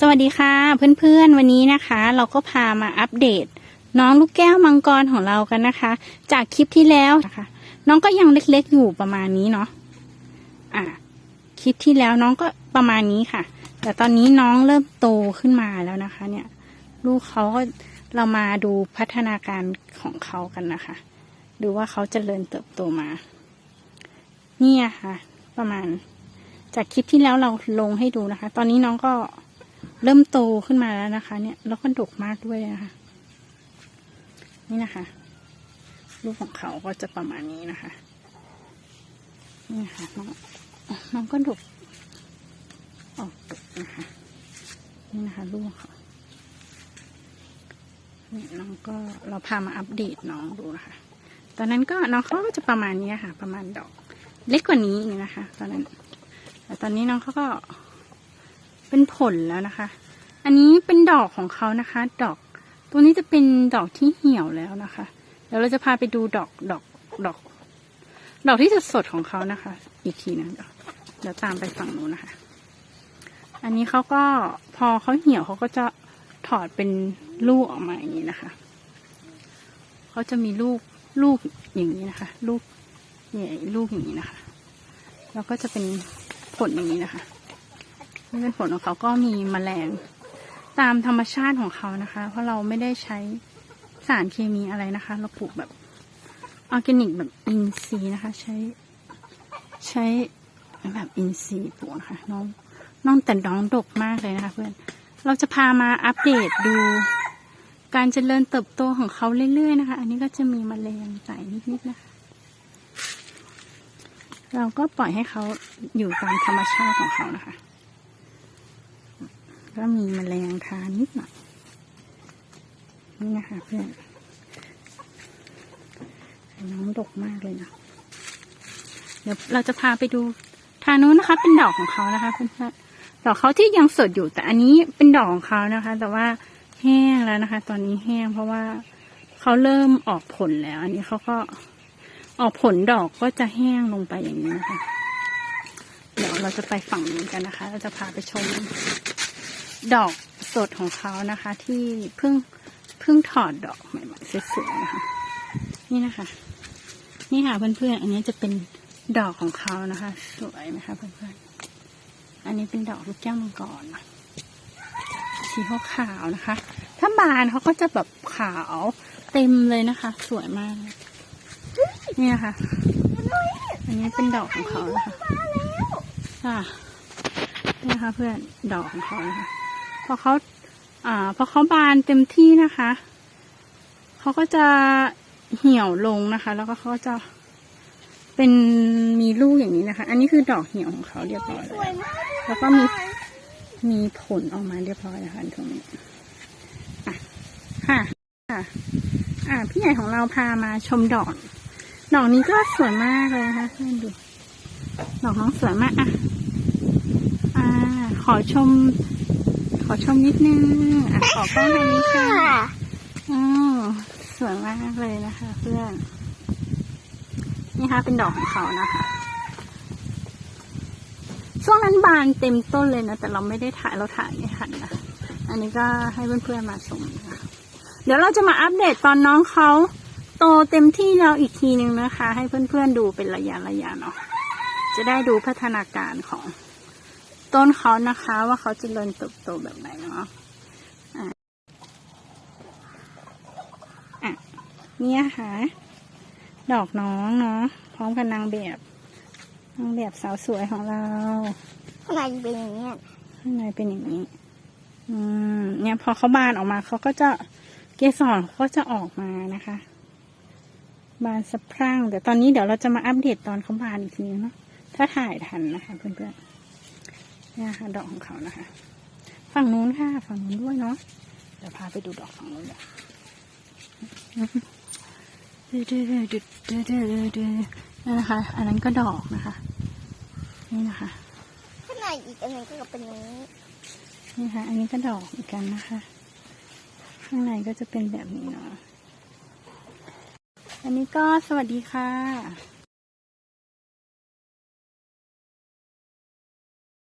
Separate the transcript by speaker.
Speaker 1: สวัสดีค่ะเพื่อนๆวันนี้นะคะ เราก็พามาอัปเดต น้องลูกแก้วมังกรของเรากันนะคะ จากคลิปที่แล้วนะคะน้องก็ยังเล็กๆอยู่ประมาณนี้เนาะอะคลิปที่แล้วน้องก็ประมาณนี้ค่ะ แต่ตอนนี้น้องเริ่มโตขึ้นมาแล้วนะคะ เนี่ย ลูกเขาก็เรามาดูพัฒนาการของเขากันนะคะ ดูว่าเขาจเจริญเติบโตมา เนี่ยค่ะ ประมาณ จากคลิปที่แล้วเราลงให้ดูนะคะ ตอนนี้น้องก็ เริ่มโตขึ้นมาแล้วนะคะ เนี่ยแล้วก็ดกมากด้วยนะคะ นี่นะคะลูกของเขาก็จะประมาณนี้นะคะ นี่นะคะน้องน้องก็ดกออกดกนะคะ นี่นะคะลูกของเขาเนี่ยน้องก็เราพามาอัปเดตน้องดูนะคะ ตอนนั้นก็น้องเขาก็จะประมาณนี้ค่ะ ประมาณดอก เล็กกว่านี้นี่นะคะ ตอนนั้นแต่ตอนนี้น้องเขาก็ เป็นผลแล้วนะคะ อันนี้เป็นดอกของเขานะคะ ดอก ตัวนี้จะเป็นดอกที่เหี่ยวแล้วนะคะ เดี๋ยวเราจะพาไปดูดอกดอกดอก ดอกที่สดๆของเขานะคะ อีกทีนะเดี๋ยวเดี๋ยวตามไปฝั่งนู้นนะคะ อันนี้เขาก็พอเขาเหี่ยวเขาก็จะถอดเป็นลูกออกมาอย่างนี้นะคะเขาจะมีลูกลูกอย่างนี้นะคะ ลูกใหญ่ลูกอย่างนี้นะคะ แล้วก็จะเป็นผลอย่างนี้นะคะ นี่เป็นผลของเขาก็มีแมลงตามธรรมชาติของเขานะคะ เพราะเราไม่ได้ใช้สารเคมีอะไรนะคะ เราปลูกแบบออร์แกนิกแบบอินทรีย์นะคะ ใช้ ใช้แบบอินทรีย์ปลูกนะคะน้องน้องแต่น้องดกมากเลยนะคะ เพื่อนเราจะพามาอัปเดตดู การเจริญเติบโตของเขาเรื่อยๆนะคะ อันนี้ก็จะมีแมลงใส่นิดๆนะคะ เราก็ปล่อยให้เขาอยู่ตามธรรมชาติของเขานะคะ ก็มีแมลงทานนิดหน่อยนี่นะคะเพื่อนน้องดกมากเลยนะเดี๋ยวเราจะพาไปดูทางนู้นนะคะ เป็นดอกของเขานะคะเพื่อนๆดอกเขาที่ยังสดอยู่แต่อันนี้เป็นดอกของเขานะคะ แต่ว่าแห้งแล้วนะคะ ตอนนี้แห้งเพราะว่าเขาเริ่มออกผลแล้ว อันนี้เขาก็ออกผลดอกก็จะแห้งลงไปอย่างนี้นะคะ เดี๋ยวเราจะไปฝั่งนู้นกันนะคะ เราจะพาไปชม ดอกสดของเขานะคะ ที่เพิ่งเพิ่งถอดดอกใหม่ๆสวยๆนะคะ นี่นะคะ นี่ค่ะเพื่อนๆ อันนี้จะเป็นดอกของเขานะคะ สวยไหมคะเพื่อนๆ อันนี้เป็นดอกลูกแก้วมังกรสีขาวๆนะคะ ถ้าบานเขาก็จะแบบขาวเต็มเลยนะคะ สวยมาก นี่นะคะอันนี้เป็นดอกของเขานะคะค่ะนี่นะคะเพื่อนดอกของเขานะคะ พอเขาอ่าพอเขาบานเต็มที่นะคะ เขาก็จะเหี่ยวลงนะคะ แล้วก็เขาจะเป็นมีลูกอย่างนี้นะคะ อันนี้คือดอกเหี่ยวของเขาเรียบร้อยแล้ว
Speaker 2: ก
Speaker 1: แล้วก็มีมีผลออกมาเรียบร้อยแล้วค่ะตรงนี้อะค่ะค่ะ อ่าพี่ใหญ่ของเราพามาชมดอก ดอกนี้ก็สวยมากเลยนะคะดู ดอกน้องสวยมากอะอ่า ขอชม ขอชมนิดนึงอะขอกล้องทางนี้ค่ะอ๋อสวยมากเลยนะคะ เพื่อน นี่ค่ะเป็นดอกของเขานะคะ ช่วงนั้นบานเต็มต้นเลยนะ แต่เราไม่ได้ถ่ายเราถ่ายไม่ทันนะอันนี้ก็ให้เพื่อนๆมาชมนะคะเดี๋ยวเราจะมาอัปเดตตอนน้องเขาโตเต็มที่แล้วอีกทีนึงนะคะ ให้เพื่อนๆดูเป็นระยะระยะเนาะจะได้ดูพัฒนาการของ ต้นเขานะคะว่าเขาจเจริญเติบโตแบบไหนเนาะเนี่ยค่ะ ดอกน้องเนาะพร้อมกับนางแบบนางแบบสาวสวยของเรา
Speaker 2: ทำไมเป็นอย่างนี้ย
Speaker 1: ข้างในเป็นอย่างนี้ อืม เนี่ยพอเขาบานออกมาเขาก็จะเกสรเขาก็จะออกมานะคะ บานสะพรั่งแต่ตอนนี้เดี๋ยวเราจะมาอัปเดตตอนเขาบานอีกทีนึงเนาะถ้าถ่ายทันนะคะเพื่อนๆ เนี่ยค่ะดอกของเขานะคะ ฝั่งนู้นค่ะ ฝั่งนู้นด้วยเนาะเดี๋ยวพาไปดูดอกฝั่งนู้นเดี๋ยวนี่นะคะ อันนั้นก็ดอกนะคะ นี่นะคะ
Speaker 2: ข้างในอีกอันหนึงก็เป็นอย่างนี้
Speaker 1: นี่ค่ะ อันนี้ก็ดอกเหมือนกันนะคะ ข้างในก็จะเป็นแบบนี้เนาะอันนี้ก็สวัสดีค่ะ